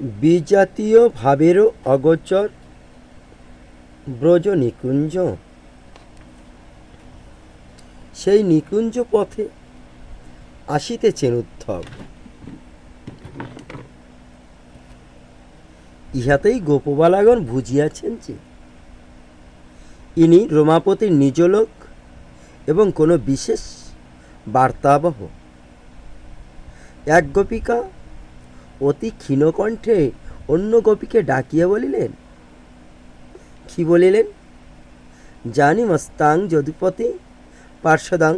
বিজাতীয় ভাবেরও অগোচর ব্রজ নিকুঞ্জ সেই নিকুঞ্জ পথে আসিতেছেন উদ্ধব। ইহাতেই গোপবালাগণ বুঝিয়াছেন যে, ইনি রোমাপতির নিজ লোক এবং কোনো বিশেষ বার্তাবহ। এক গোপিকা অতি ক্ষীণকণ্ঠে অন্য গোপীকে ডাকিয়া বলিলেন, কি বলিলেন? জানি মস্তাং যদুপতি পার্শ্বদাং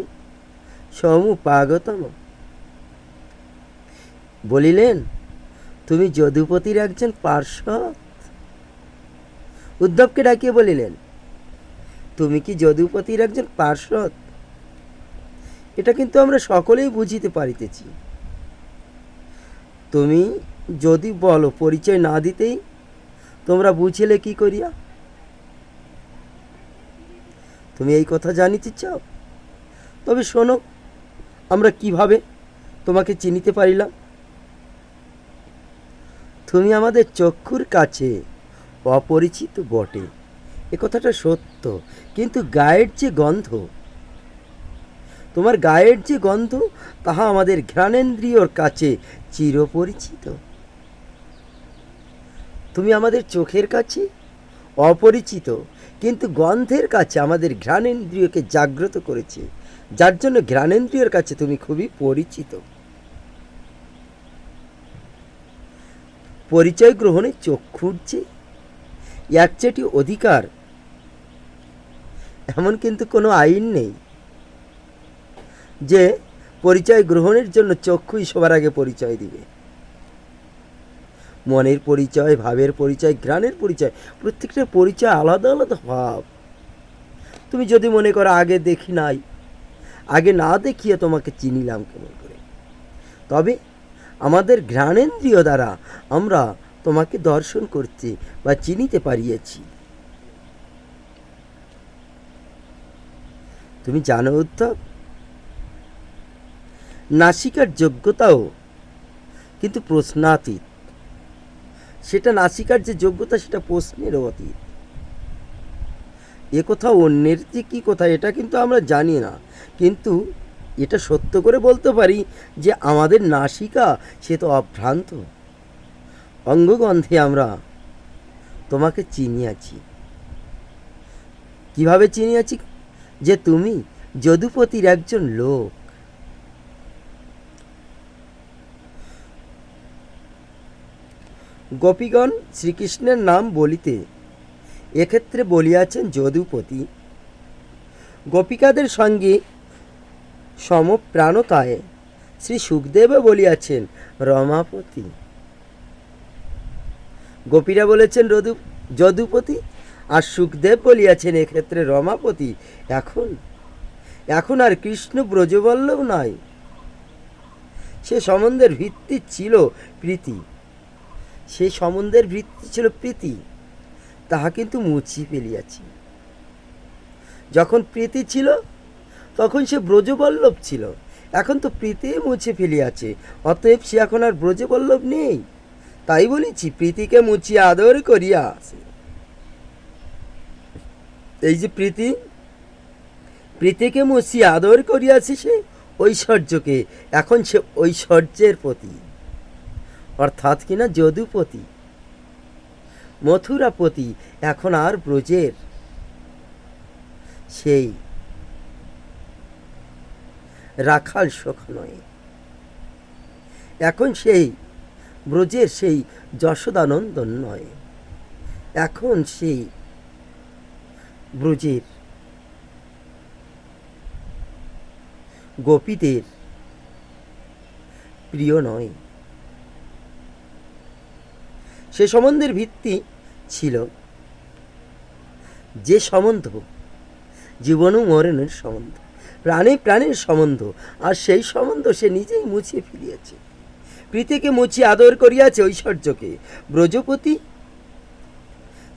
সমুপাগতম। বলিলেন, তুমি যদুপতির একজন পার্শ্বদ? উদ্ধবকে ডাকিয়ে বলিলেন, তুমি কি যদুপতির একজন পার্শ্বদ? এটা কিন্তু আমরা সকলেই বুঝিতে পারিতেছি। তুমি যদি বলো পরিচয় না দিতেই তোমরা বুঝিলে কি করিয়া? তুমি এই কথা জানিতে চাও? তবে শোনো, আমরা কীভাবে তোমাকে চিনিতে পারিলাম? তুমি আমাদের চক্ষুর কাছে অপরিচিত বটে। এ কথাটা সত্য, কিন্তু গায়ের যে গন্ধ তোমার গায়ের যে গন্ধ, তাহা আমাদের ঘ্রাণেন্দ্রিয়র কাছে চিরপরিচিত। তুমি আমাদের চোখের কাছে অপরিচিত, কিন্তু গন্ধের কাছে আমাদের ঘ্রাণেন্দ্রিয়কে জাগ্রত করেছে। যার জন্য ঘ্রাণেন্দ্রিয়র কাছে তুমি খুবই পরিচিত। পরিচয় গ্রহণে চক্ষুর যে একচেটি অধিকার, এমন কিন্তু কোনো আইন নেই। যে পরিচয় গ্রহণের জন্য চক্ষুই সবার আগে পরিচয় দিবে। মনের পরিচয়, ভাবের পরিচয় ঘ্রাণের পরিচয় প্রত্যেকটা পরিচয় আলাদা আলাদা ভাব। তুমি যদি মনে করো আগে দেখি নাই, আগে না দেখিয়ে তোমাকে চিনিলাম কেমন করে? তবে আমাদের ঘ্রাণেন্দ্রিয় দ্বারা আমরা তোমাকে দর্শন করতে বা চিনিতে পারিয়েছি। তুমি জানো, উদ্ধব নাসিকার যোগ্যতাও। কিন্তু প্রশ্নাতীত সেটা নাসিকার যে যোগ্যতা, সেটা প্রশ্নেরও অতীত। এ কথা অন্যের যে কী কথা, এটা কিন্তু আমরা জানি না। কিন্তু এটা সত্য করে বলতে পারি যে আমাদের নাসিকা, সে তো অভ্রান্ত। অঙ্গগন্ধে আমরা তোমাকে চিনিয়াছি। কীভাবে চিনিয়াছি? যে তুমি যদুপতির একজন লোক। গোপীগণ শ্রীকৃষ্ণের নাম বলিতে এক্ষেত্রে বলিয়াছেন যদুপতি, গোপিকাদের সঙ্গে সমপ্রাণতায় শ্রী সুখদেবও বলিয়াছেন রমাপতি। গোপীরা বলেছেন, রদু, যদুপতি আর সুখদেব বলিয়াছেন এক্ষেত্রে রমাপতি। এখন এখন আর কৃষ্ণ ব্রজবল্লভ নয়। সে সম্বন্ধের ভিত্তি ছিল প্রীতি। সেই সম্বন্ধের ভিত্তি ছিল প্রীতি। তাহা কিন্তু মুছি ফেলিয়াছি। যখন প্রীতি ছিল, তখন সে ব্রজবল্লভ ছিল। এখন তো প্রীতি মুছে ফেলিয়াছে, অতএব সে এখন আর ব্রজবল্লভ নেই। তাই বলেছি, প্রীতিকে মুছি আদর করিয়া আসে। এই যে প্রীতি, প্রীতিকে মুছি আদর করিয়াছে সে ঐশ্বর্যকে। এখন সে ঐশ্বর্যের প্রতি অর্থাৎ কিনা যদুপতি। মথুরাপতি এখন আর ব্রজের সেই রাখাল শোক নয়। এখন সেই ব্রজের সেই যশোদানন্দন নয়। এখন সেই ব্রজের গোপীদের প্রিয় নয়। সে সম্বন্ধের ভিত্তি ছিল যে সম্বন্ধ, জীবন ও মরণের সম্বন্ধ, প্রাণে প্রাণের সম্বন্ধ, আর সেই সম্বন্ধ সে নিজেই মুছিয়ে ফিরিয়েছে প্রীতিকে মুছিয়ে আদর করিয়াছে ঐশ্বর্যকে। ব্রজপতি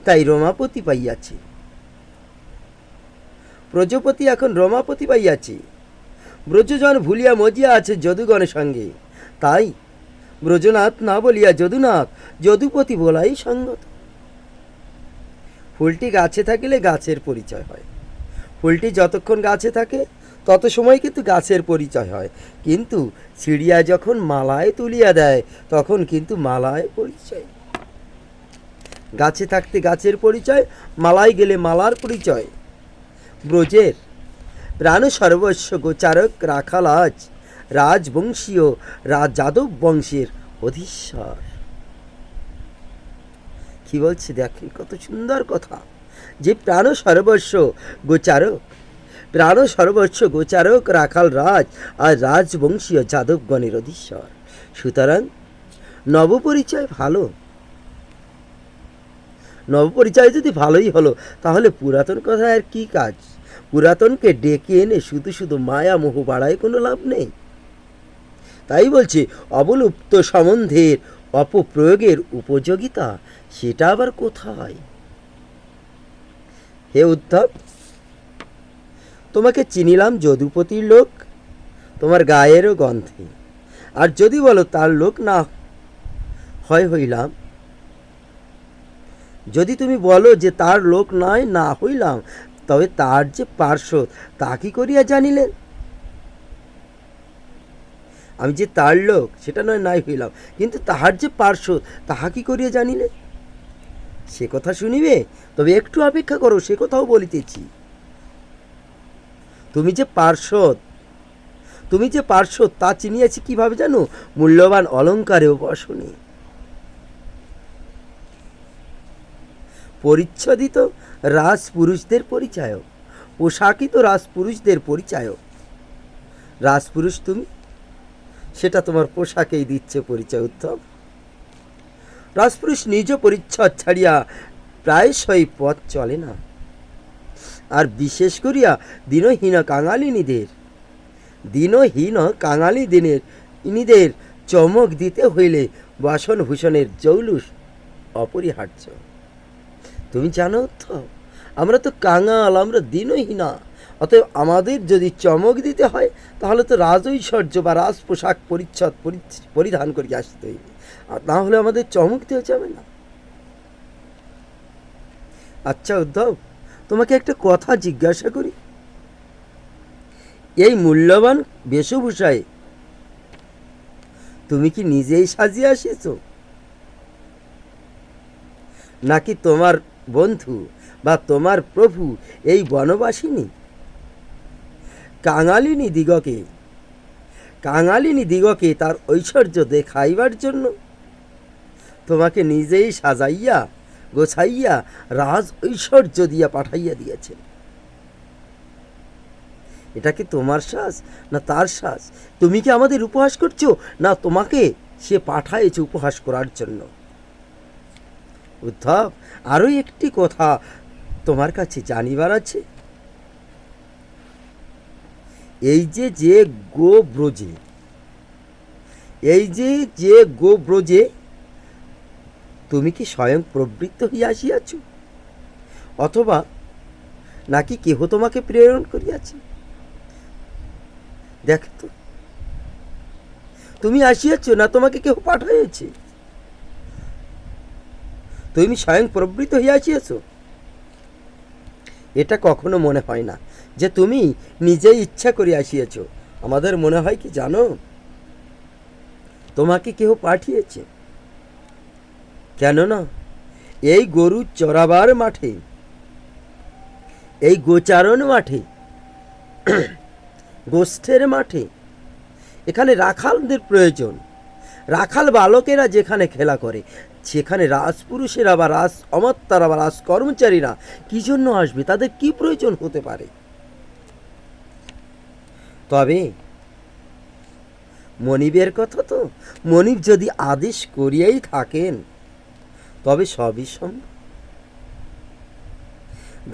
তাই রমাপতি পাইয়াছে। ব্রজপতি এখন রমাপতি পাইয়াছে। ব্রজজন ভুলিয়া মজিয়া আছে যদুগণের সঙ্গে। তাই ব্রজনাথ না বলিয়া যদুনাথ, যদুপতি বলাই সঙ্গত। ফুলটি গাছে থাকিলে গাছের পরিচয় হয়। ফুলটি যতক্ষণ গাছে থাকে, তত সময় কিন্তু গাছের পরিচয় হয়। কিন্তু চিড়িয়া যখন মালায় তুলিয়া দেয়, তখন কিন্তু মালায় পরিচয়। গাছে থাকতে গাছের পরিচয়, মালায় গেলে মালার পরিচয়। ব্রজের প্রাণ সর্বস্ব গোচারক রাখাল আজ রাজবংশীয় রাজ যাদব বংশের অধীশ্বর। কি বলছে? দেখেন কত সুন্দর কথা। যে প্রাণ সর্বস্ব গোচারক, প্রাণ সর্বস্ব গোচারক রাখাল রাজ আর রাজবংশীয় যাদবগণের অধীশ্বর। সুতরাং নবপরিচয় ভালো। নবপরিচয় যদি ভালোই হলো, তাহলে পুরাতন কথা আর কি কাজ? পুরাতনকে ডেকে এনে শুধু শুধু মায়া মোহ বাড়ায় কোনো লাভ নেই। তাই বলছি, অবলুপ্ত সম্বন্ধের অপপ্রয়োগের উপযোগিতা, সেটা আবার কোথায়? হে উদ্ধব, তোমাকে চিনিলাম যদুপতির লোক, তোমার গায়েরও গন্ধে। আর যদি বলো তার লোক না হয় হইলাম, যদি তুমি বলো যে তার লোক নয় না হইলাম, তবে তার যে পার্শ্ব তা কি করিয়া জানিলেন? আমি যে তার লোক, সেটা নয়, নাই হইলাম। কিন্তু তাহার যে পার্শ্বদ, তাহা কি করিয়া জানিলে? সে কথা শুনিবে, তবে একটু অপেক্ষা করো, সে কথাও বলিতেছি। তুমি যে পার্শ্বদ, তুমি যে পার্শ্বদ, তা চিনিয়াছি কীভাবে জানো? মূল্যবান অলঙ্কারে বসনে পরিচ্ছদিত রাজপুরুষদের পরিচয় পোশাকিত রাজপুরুষদের পরিচয় রাজপুরুষ তুমি? সেটা তোমার পোশাকেই দিচ্ছে পরিচয় উত্তম রাজপুরুষ নিজ পরিচ্ছদ ছাড়িয়া প্রায়শই পথ চলে না। আর বিশেষ করিয়া দিনহীন কাঙালিনীদের, দিনহীন কাঙালি দিনের ইনিদের চমক দিতে হইলে বাসনভূষণের জৌলুস অপরিহার্য। তুমি জানো তো আমরা তো কাঙাল, আমরা দিনহীনা। অতএব আমাদের যদি চমক দিতে হয়, তাহলে তো রাজৈশ্বর্য বা রাজ পোশাক পরিচ্ছদ পরি- পরিধান করে আসতে হইবে। আর না হলে আমাদের চমক দেওয়া যাবে না। আচ্ছা উদ্ধব, তোমাকে একটা কথা জিজ্ঞাসা করি। এই মূল্যবান বেশভূষায় তুমি কি নিজেই সাজিয়ে আসিয়েছো? নাকি তোমার বন্ধু বা তোমার প্রভু এই বনবাসিনী? কাঙালিনী দিগকে কাঙালিনী দিগকে তার ঐশ্বর্য দেখাইবার জন্য। তোমাকে নিজেই সাজাইয়া, গোছাইয়া, রাজ ঐশ্বর্য দিয়া পাঠাইয়া দিয়েছেন এটা কি তোমার শ্বাস না তার শ্বাস তুমি কি আমাদের উপহাস করছ না তোমাকে সে পাঠাইছে উপহাস করার জন্য? উদ্ধব, আরও একটি কথা তোমার কাছে জানিবার আছে? এই যে যে গো ব্রজে এই যে যে গো ব্রজে তুমি কি স্বয়ং প্রবৃত্ত হইয়া আসিয়াছ? অথবা নাকি কেহ তোমাকে প্রেরণ করিয়াছে? দেখ তো, তুমি আসিয়াছ না তোমাকে কেহ পাঠাইয়াছে? তুমি স্বয়ং প্রবৃত্ত হইয়া আসিয়াছ? এটা কখনো মনে হয় না। যে তুমি নিজেই ইচ্ছা করে আসিয়াছ। আমাদের মনে হয় কি জানো? তোমাকে কেউ পাঠিয়েছে। কেননা এই গরু চরাবার মাঠে, এই গোচারণ মাঠে, গোষ্ঠের মাঠে, এখানে রাখালদের প্রয়োজন। রাখাল বালকেরা যেখানে খেলা করে, সেখানে রাজপুরুষেরা বা রাজ অমাত্যারা বা রাজ কর্মচারীরা কি জন্য আসবে? তাদের কি প্রয়োজন হতে পারে? তবে মনিবের কথা তো মনিব যদি আদেশ করিয়াই থাকেন, তবে সবই সম্ভব।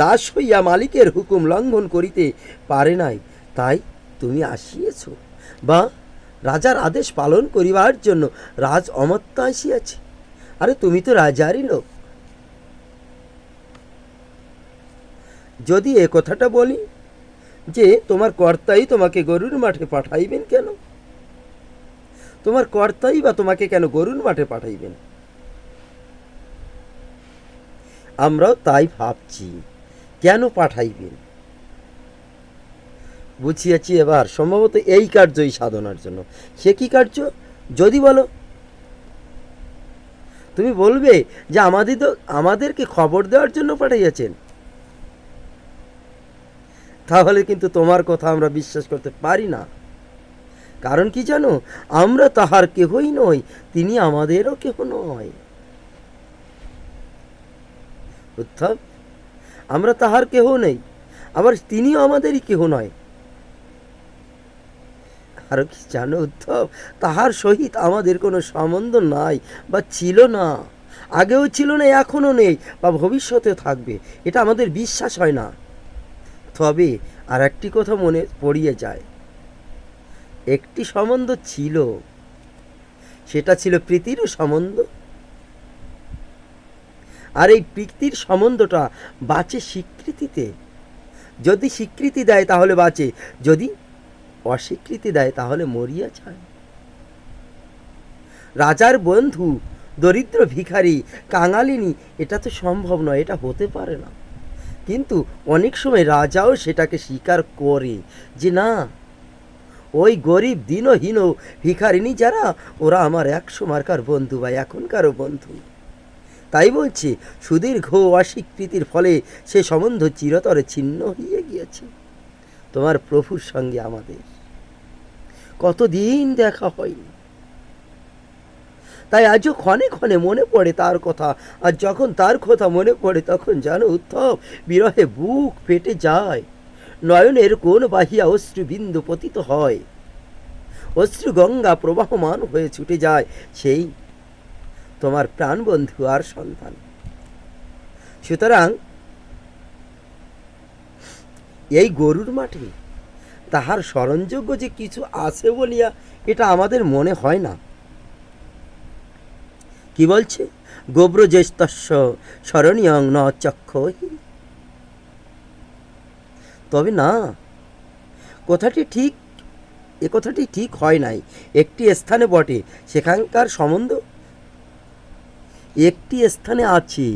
দাস হইয়া মালিকের হুকুম লঙ্ঘন করিতে পারে নাই, তাই তুমি আসিয়েছ বা রাজার আদেশ পালন করিবার জন্য রাজ অমত্য আসিয়াছে। আরে তুমি তো রাজারই লোক। যদি এ কথাটা বলি যে তোমার কর্তাই তোমাকে গরুর মাঠে পাঠাইবেন কেন? তোমার কর্তাই বা তোমাকে কেন গরুর মাঠে পাঠাইবেন? আমরাও তাই ভাবছি, কেন পাঠাইবেন? বুঝিয়াছি এবার, সম্ভবত এই কার্যই সাধনার জন্য। সে কি কার্য? যদি বলো। তুমি বলবে যে আমাদের তো আমাদেরকে খবর দেওয়ার জন্য পাঠাইয়াছেন। তাহলে কিন্তু তোমার কথা আমরা বিশ্বাস করতে পারি না। কারণ কি জানো? আমরা তাহার কেহই নই, তিনি আমাদেরও কেহ নয়। উত্তম আমরা তাহার কেহ নেই, আবার তিনিও আমাদেরই কেহ নয়। আরও কি জানো উদ্ধব? তাহার সহিত আমাদের কোনো সম্বন্ধ নাই, বা ছিল না। আগেও ছিল না, এখনও নেই, বা ভবিষ্যতে থাকবে, এটা আমাদের বিশ্বাস হয় না। তবে আর একটি কথা মনে পড়িয়ে যায়। একটি সম্বন্ধ ছিল। সেটা ছিল প্রীতিরও সম্বন্ধ। আর এই প্রীতির সম্বন্ধটা বাঁচে স্বীকৃতিতে। যদি স্বীকৃতি দেয় তাহলে বাঁচে, যদি অস্বীকৃতি দেয় তাহলে মরিয়া যায়। রাজার বন্ধু, দরিদ্র ভিখারি, কাঙালিনী, এটা তো সম্ভব নয়, এটা হতে পারে না। কিন্তু অনেক সময় রাজাও সেটাকে স্বীকার করে যে না, ওই গরিব দিনহীন ভিখারিনী যারা, ওরা আমার একশো মার্কার বন্ধু বা এখনকারও বন্ধু। তাই বলছে, সুদীর্ঘ অস্বীকৃতির ফলে সে সম্বন্ধ চিরতরে ছিন্ন হয়ে গিয়েছে। তোমার প্রভুর সঙ্গে আমাদের। কতদিন দেখা হয়নি। তাই আজও ক্ষণে ক্ষণে মনে পড়ে তার কথা। আর যখন তার কথা মনে পড়ে, তখন জানো উত্থব বিরহে বুক ফেটে যায়। নয়নের কোন বাহিয়া অশ্রু বিন্দু পতিত হয়। অশ্রু গঙ্গা প্রবাহমান হয়ে ছুটে যায় সেই তোমার প্রাণবন্ধু আর সন্তান। সুতরাং এই গরুর মাঠে তাহার স্মরণযোগ্য যে কিছু আছে বলিয়া এটা আমাদের মনে হয় না। কি বলছে? গোব্র গোব্রজ্যেষ্ঠস্য স্মরণীয় ন চক্ষ তবে না, কথাটি ঠিক, এ কথাটি ঠিক হয় নাই। একটি স্থানে বটে, সেখানকার সম্বন্ধ, একটি স্থানে আছে,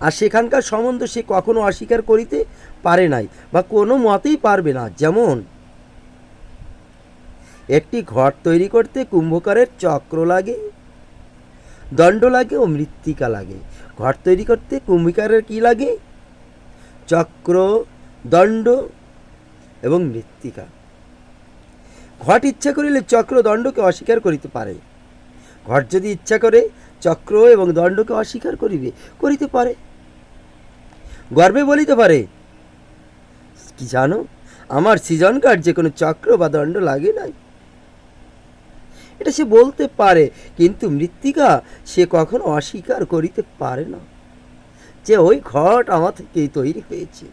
আর সেখানকার সম্বন্ধ সে কখনো অস্বীকার করিতে পারে নাই, বা কোনো মতেই পারবে না। যেমন, একটি ঘর তৈরি করতে কুম্ভকারের চক্র লাগে দণ্ড লাগে ও মৃত্তিকা লাগে। ঘর তৈরি করতে কুম্ভিকারের কি লাগে? চক্র, দণ্ড এবং মৃত্তিকা। ঘট ইচ্ছা করিলে চক্র দণ্ডকে অস্বীকার করিতে পারে। ঘট যদি ইচ্ছা করে, চক্র এবং দণ্ডকে অস্বীকার করিবে, করিতে পারে। গর্বে বলিতে পারে, কি জানো, আমার সৃজন কার্যে কোনো চক্র বা দণ্ড লাগে নাই। এটা সে বলতে পারে, কিন্তু মৃত্তিকা সে কখনো অস্বীকার করিতে পারে না। যে ওই ঘট আমার থেকেই তৈরি হয়েছে।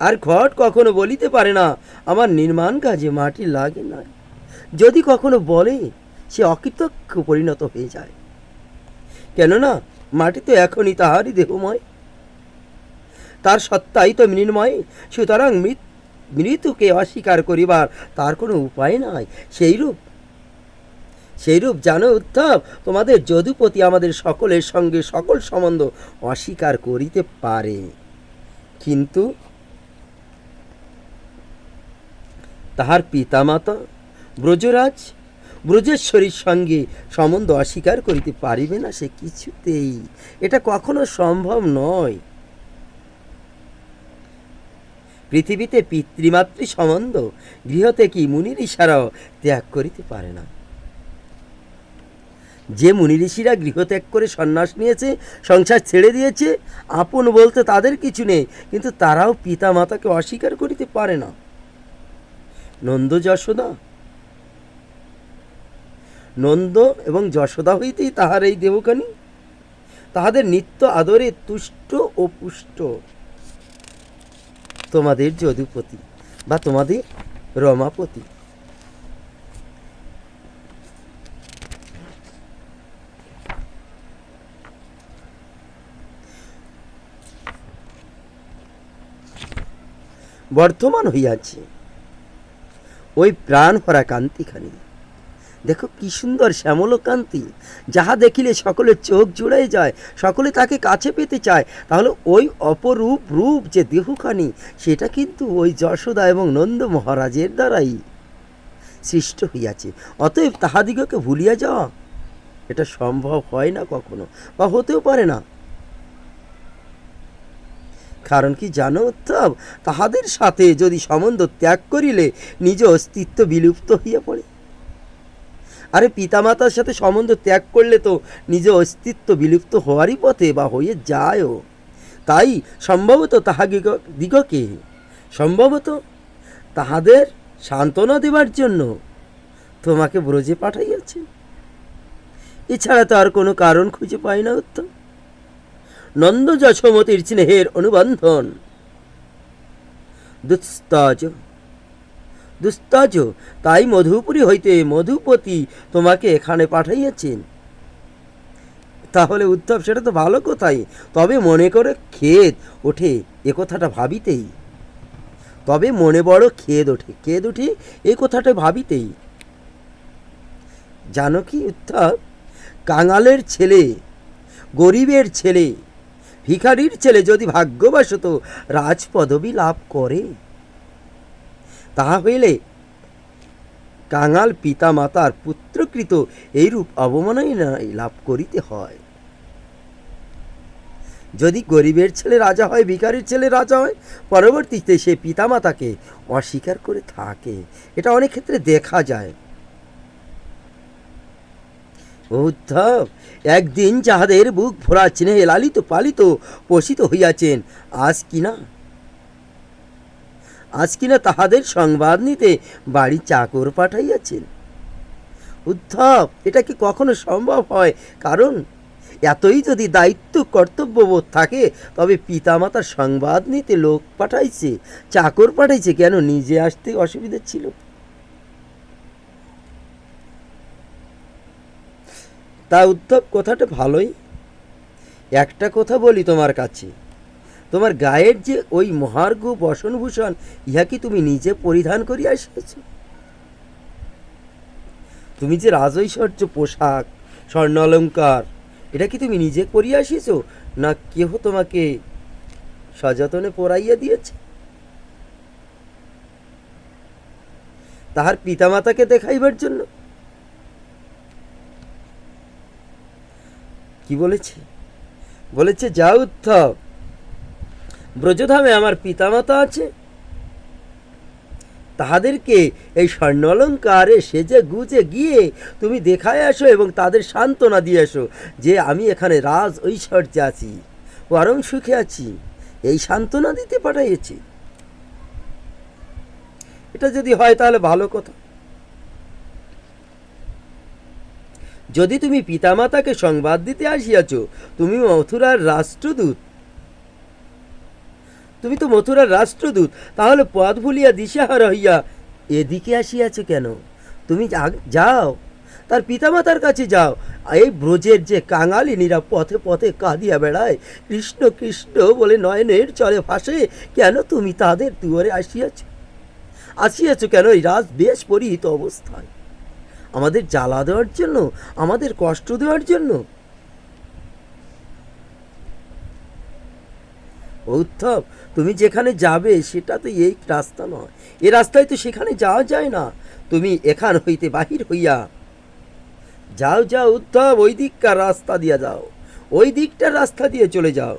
আর ঘট কখনো বলিতে পারে না, আমার নির্মাণ কাজে মাটি লাগে না। যদি কখনো বলে, সে অকৃতজ্ঞ পরিণত হয়ে যায়। কেননা, মাটি তো এখনই তাহারই দেহময়। তার সত্তাই তো মৃন্ময় সুতরাং মৃত মৃত্যুকে অস্বীকার করিবার তার কোনো উপায় নাই। সেইরূপ সেইরূপ জানো উত্তম, তোমাদের যদুপতি আমাদের সকলের সঙ্গে সকল সম্বন্ধ অস্বীকার করিতে পারে। কিন্তু তাহার পিতামাতা ব্রজরাজ, ব্রজেশ্বরীর সঙ্গে সম্বন্ধ অস্বীকার করিতে পারিবে না সে কিছুতেই। এটা কখনো সম্ভব নয়। পৃথিবীতে পিতৃমাতৃ সম্বন্ধ, গৃহতে কি মুনি ঋষারাও ত্যাগ করিতে পারে না। যে মুনি ঋষিরা গৃহত্যাগ করে সন্ন্যাস নিয়েছে, সংসার ছেড়ে দিয়েছে, আপন বলতে তাদের কিছু নেই, কিন্তু তারাও পিতা মাতাকে অস্বীকার করিতে পারে না। নন্দ যশোদা। নন্দ এবং যশোদা হইতেই তাহার এই দেবকানী। তাহাদের নিত্য আদরে তুষ্ট ও পুষ্ট। তোমাদের যদুপতি বা তোমাদের রমাপতি বর্তমান হইয়াছে। ওই প্রাণ ভরা কান্তিখানি। দেখো কি সুন্দর শ্যামলকান্তি। যাহা দেখিলে সকলের চোখ জুড়াই যায়, সকলে তাকে কাছে পেতে চায়, তাহলে ওই অপরূপ রূপ যে দেহখানি, সেটা কিন্তু ওই যশোদা এবং নন্দ মহারাজের দ্বারাই সৃষ্ট হইয়াছে। অতএব তাহাদিগকে ভুলিয়া যাওয়া এটা সম্ভব হয় না কখনো, বা হতেও পারে না। কারণ কি জানো উত্তম তাহাদের সাথে যদি সম্বন্ধ ত্যাগ করিলে, নিজ অস্তিত্ব বিলুপ্ত হইয়া পড়ে। আরে পিতামাতার সাথে সম্বন্ধ ত্যাগ করলে তো নিজ অস্তিত্ব বিলুপ্ত হওয়ারই পথে বা হয়ে যায়ও। তাই সম্ভবত তাহাদিগ দিগকে, সম্ভবত তাহাদের সান্ত্বনা দেবার জন্য তোমাকে ব্রজে পাঠাইয়াছে। এছাড়া তো আর কোনো কারণ খুঁজে পাই না উত্তম। নন্দ যশোমতির স্নেহের অনুবন্ধন। দুস্তজ দুস্তজ। তাই মধুপুরী হইতে মধুপতি তোমাকে এখানে পাঠাইয়াছেন। তাহলে উত্তম সেটা তো ভালো কথাই। তবে মনে করে খেদ ওঠে, এ কথাটা ভাবিতেই। তবে মনে বড় খেদ ওঠে খেদ ওঠে এ কথাটা ভাবিতেই। জানো কি উত্তম কাঙালের ছেলে, গরিবের ছেলে, ভিখারির ছেলে যদি ভাগ্যবশত রাজপদবী লাভ করে। তাহা হইলে কাঙাল পিতা মাতার পুত্রকৃত এইরূপ অবমাননাই লাভ করিতে হয়। যদি গরিবের ছেলে রাজা হয়, ভিখারির ছেলে রাজা হয়, পরবর্তীতে সে পিতামাতাকে অস্বীকার করে থাকে। এটা অনেক ক্ষেত্রে দেখা যায়। উদ্ধব, একদিন যাহাদের বুক ভরা স্নেহে লালিত পালিত পোষিত হইয়াছেন, আজ কিনা আজ কিনা তাহাদের সংবাদ নিতে বাড়ি চাকর পাঠাইয়াছেন। উদ্ধব, এটা কি কখনো সম্ভব হয়? কারণ এতই যদি দায়িত্ব, কর্তব্যবোধ থাকে, তবে পিতামাতার সংবাদ নিতে লোক পাঠাইছে, চাকর পাঠাইছে কেন নিজে আসতে অসুবিধে ছিল? তা উদ্ধব, কথাটা ভালোই। একটা কথা বলি তোমার কাছে। তোমার গায়ের যে ওই মহার্ঘ বসনভূষণ, ইহা কি তুমি নিজে পরিধান করিয়া আসিয়াছ তুমি যে রাজৈশ্বর্য পোশাক, স্বর্ণ অলঙ্কার এটা কি তুমি নিজে করিয়া আসিছ না কেহ তোমাকে সযতনে পরাইয়া দিয়েছে? তাহার পিতামাতাকে দেখাইবার জন্য। কি বলেছে? বলেছে যা উত্থব ব্রজধামে আমার পিতামাতা আছে। তাহাদেরকে এই স্বর্ণ অলঙ্কারে সেজে গুজে গিয়ে তুমি দেখায় আসো এবং তাদের সান্ত্বনা দিয়ে আসো যে আমি এখানে রাজ ঐশ্বর্যে আছি, পরম সুখে আছি, এই সান্ত্বনা দিতে পাঠাইয়েছি। এটা যদি হয় তাহলে ভালো কথা। যদি তুমি পিতামাতাকে সংবাদ দিতে আসিয়াছ তুমি মথুরার রাষ্ট্রদূত। তুমি তো মথুরার রাষ্ট্রদূত, তাহলে পথ ভুলিয়া দিশাহারা হইয়া এদিকে আসিয়াছ কেন? তুমি যাও, তার পিতামাতার কাছে যাও। এই ব্রজের যে কাঙালিনীরা পথে পথে কাঁদিয়া বেড়ায়, কৃষ্ণ কৃষ্ণ বলে নয়নের চলে ভাসে, কেন তুমি তাদের দুয়ারে আসিয়াছ? আসিয়াছ কেন এই রাজ বেশ পরিহিত অবস্থায়? আমাদের জ্বালা দেওয়ার জন্য, আমাদের কষ্ট দেওয়ার জন্য উত্থব তুমি যেখানে যাবে সেটা তো এই রাস্তা নয়। এ রাস্তায় তো সেখানে যাওয়া যায় না। তুমি এখান হইতে বাহির হইয়া যাও যাও উত্থব ওই দিককার রাস্তা দিয়ে যাও। ওই দিকটার রাস্তা দিয়ে চলে যাও।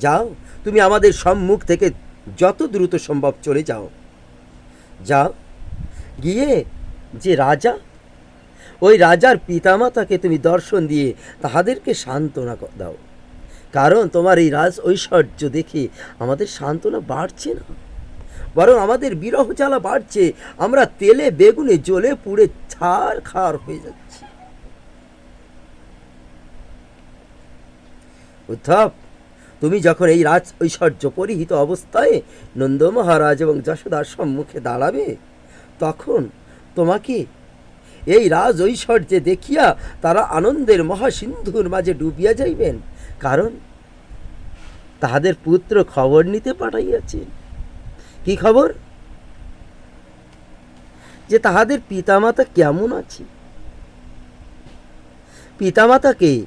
যাও, তুমি আমাদের সম্মুখ থেকে যত দ্রুত সম্ভব চলে যাও। যাও, গিয়ে যে রাজা, ওই রাজার পিতামাতাকে তুমি দর্শন দিয়ে তাহাদেরকে সান্ত্বনা দাও। কারণ তোমার এই রাজ ঐশ্বর্য দেখে আমাদের সান্ত্বনা বাড়ছে না। বরং আমাদের বিরহ জ্বালা বাড়ছে, আমরা তেলে, বেগুনে জ্বলে পুড়ে ছাড় খার হয়ে যাচ্ছি। উদ্ধব, তুমি যখন এই রাজ ঐশ্বর্য পরিহিত অবস্থায় নন্দ মহারাজ এবং যশোদার সম্মুখে দাঁড়াবে, তখন তোমাকে এই রাজ ঐশ্বর্যে দেখিয়া তারা আনন্দের মহাসিন্ধুর মাঝে ডুবিয়া যাইবেন। কারণ তাহাদের পুত্র খবর নিতে পাঠাইয়াছেন। কি খবর? যে তাহাদের পিতামাতা কেমন আছে? পিতামাতাকে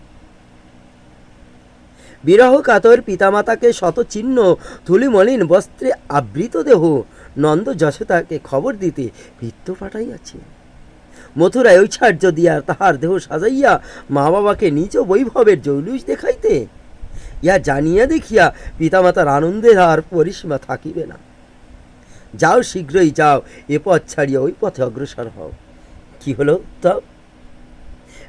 বিরহ কাতর পিতামাতাকে শত চিহ্ন ধুলিমলিন বস্ত্রে আবৃত দেহ নন্দ যশোদাকে খবর দিতে ভিত্ত পাঠাইয়াছে মথুরায় ঐশ্বর্য দিয়া তাহার দেহ সাজাইয়া মা বাবাকে নিজ বৈভবের জৌলুস দেখাইতে। ইয়া জানিয়া দেখিয়া পিতামাতার আনন্দে আর পরিসীমা থাকিবে না। যাও শীঘ্রই যাও, এ পথ ছাড়িয়া ওই পথে অগ্রসর হও। কি হলো তব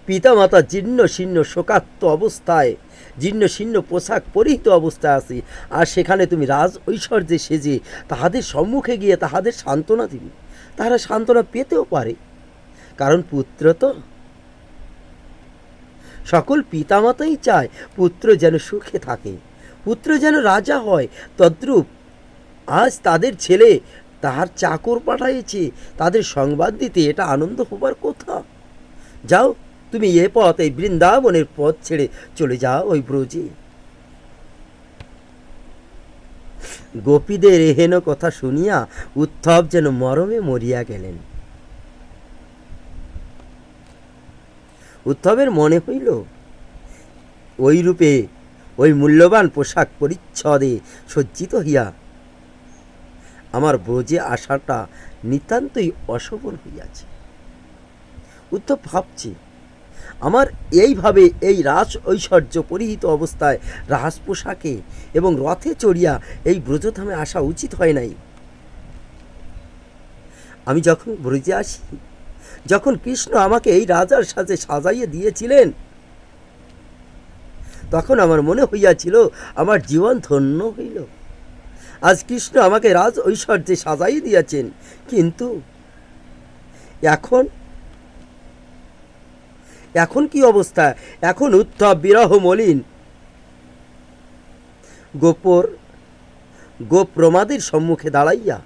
পিতামাতা জীর্ণ শীর্ণ শোকাত্ম অবস্থায়, জীর্ণ শীর্ণ পোশাক পরিহিত অবস্থায় আছে, আর সেখানে তুমি রাজ ঐশ্বর্যে সেজে তাহাদের সম্মুখে গিয়ে তাহাদের সান্ত্বনা দিবে। তাহারা সান্ত্বনা পেতেও পারে। কারণ পুত্র তো। সকল পিতামাতাই চায় পুত্র যেন সুখে থাকে। পুত্র যেন রাজা হয়, তদ্রূপ আজ তাদের ছেলে তাহার চাকর পাঠাইছে, তাদের সংবাদ দিতে এটা আনন্দ হবার কথা। যাও, তুমি এ পথ, এই বৃন্দাবনের পথ ছেড়ে চলে যাও ওই ব্রজে। গোপীদের এহেন কথা শুনিয়া উত্থব যেন মরমে মরিয়া গেলেন। উত্থবের মনে হইল ওই রূপে ওই মূল্যবান পোশাক পরিচ্ছদে সজ্জিত হইয়া আমার ব্রজে আসাটা নিতান্তই অসফল হইয়াছে। উত্তম ভাবছে, আমার এইভাবে এই রাস ঐশ্বর্য পরিহিত অবস্থায় রাস পোশাকে এবং রথে চড়িয়া এই ব্রজধামে আসা উচিত হয় নাই? আমি যখন ব্রজে আসি যখন কৃষ্ণ আমাকে এই রাজার সাথে সাজাইয়ে দিয়েছিলেন, তখন আমার মনে হইয়াছিল আমার জীবন ধন্য হইল। আজ কৃষ্ণ আমাকে রাজ ঐশ্বর্যে সাজাইয়ে দিয়েছেন, কিন্তু এখন এখন কি অবস্থা? এখন উত্তব বিরহ মলিন। গোপর, গোপ্রমাদের সম্মুখে দাঁড়াইয়া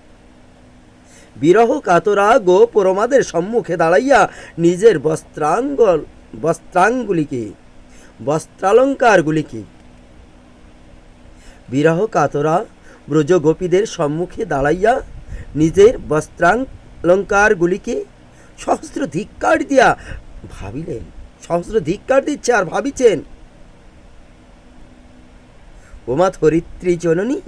বিরহ কাতরা গো প্রমাদের সম্মুখে দাঁড়াইয়া নিজের বস্ত্রাঙ্গল, বস্ত্রাঙ্গুলিকে, বস্ত্রালঙ্কারগুলিকে। বিরহ কাতরা ব্রজ গোপীদের সম্মুখে দাঁড়াইয়া নিজের বস্ত্রালঙ্কারগুলিকে সহস্র ধিক্কার দিয়া ভাবিলেন। সহস্র ধিক্কার দিচ্ছে আর ভাবিছেন। ওমা ধরিত্রী জননী,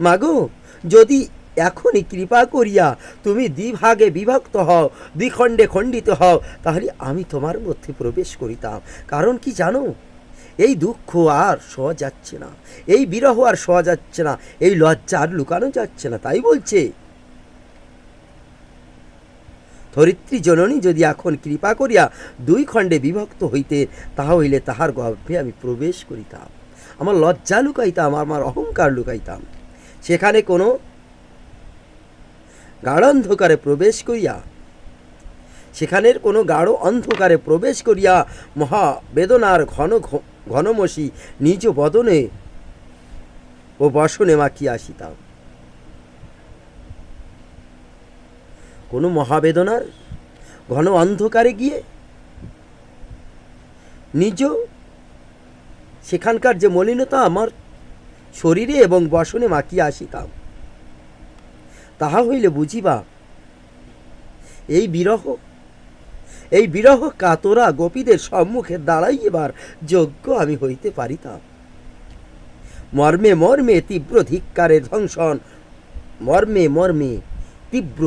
মাগো, যদি এখনই কৃপা করিয়া তুমি দ্বিভাগে বিভক্ত হও, দ্বিখণ্ডে খণ্ডিত হও, তাহলে আমি তোমার মধ্যে প্রবেশ করিতাম। কারণ কি জানো? এই দুঃখ আর সহা যাচ্ছে না, এই বিরহ আর সহা যাচ্ছে না, এই লজ্জা আর লুকানো যাচ্ছে না, তাই বলছে। ধরিত্রী জননী যদি এখন কৃপা করিয়া দুই খণ্ডে বিভক্ত হইতে তাহা হইলে তাহার গর্ভে আমি প্রবেশ করিতাম। আমার লজ্জা লুকাইতাম, আমার অহংকার লুকাইতাম। সেখানে কোনো গাঢ় অন্ধকারে প্রবেশ করিয়া, সেখানের কোনো গাঢ় অন্ধকারে প্রবেশ করিয়া মহা বেদনার ঘন ঘনমসি নিজ বদনে ও বসনে মাখিয়া আসিতাম। কোনো মহাবেদনার ঘন অন্ধকারে গিয়ে নিজ সেখানকার যে মলিনতা আমার শরীরে এবং বসনে মাখিয়া আসিতাম। তাহা হইলে বুঝিবা, এই বিরহ এই বিরহ কাতরা গোপীদের সম্মুখে দাঁড়াইবার যোগ্য আমি হইতে পারিতাম। মর্মে মর্মে তীব্র ধিক্কারের ধ্বংসন মর্মে মর্মে তীব্র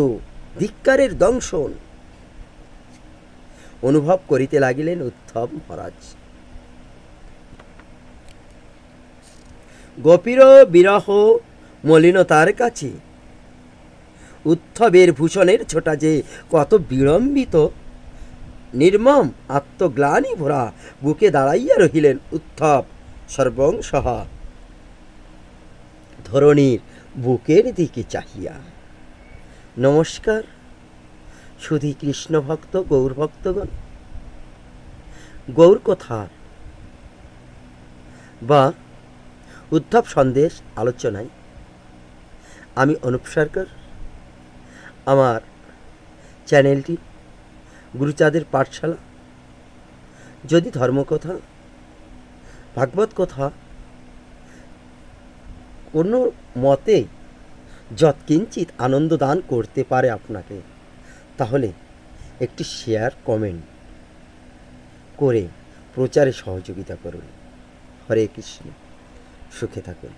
ধিক্কারের দংশন। অনুভব করিতে লাগিলেন উত্তম মহারাজ। গোপীর বিরহ মলিনতার কাছে উত্থবের ভূষণের ছোটা যে কত বিড়ম্বিত। নির্মম আত্মগ্লানি ভরা বুকে দাঁড়াইয়া রহিলেন উত্থব সর্বং সহা ধরণীর বুকের দিকে চাহিয়া। নমস্কার, সুধী কৃষ্ণ ভক্ত, গৌর ভক্তগণ। গৌর কথা বা উদ্ধব সন্দেশ আলোচনায়। আমি অনুপ সরকার। আমার চ্যানেলটি গুরুচাঁদের পাঠশালা। যদি ধর্মকথা, ভাগবত কথা কোনো মতে যৎকিঞ্চিত আনন্দ দান করতে পারে আপনাকে, তাহলে একটি শেয়ার কমেন্ট করে প্রচারে সহযোগিতা করুন। হরে কৃষ্ণ, সুখে থাকুন।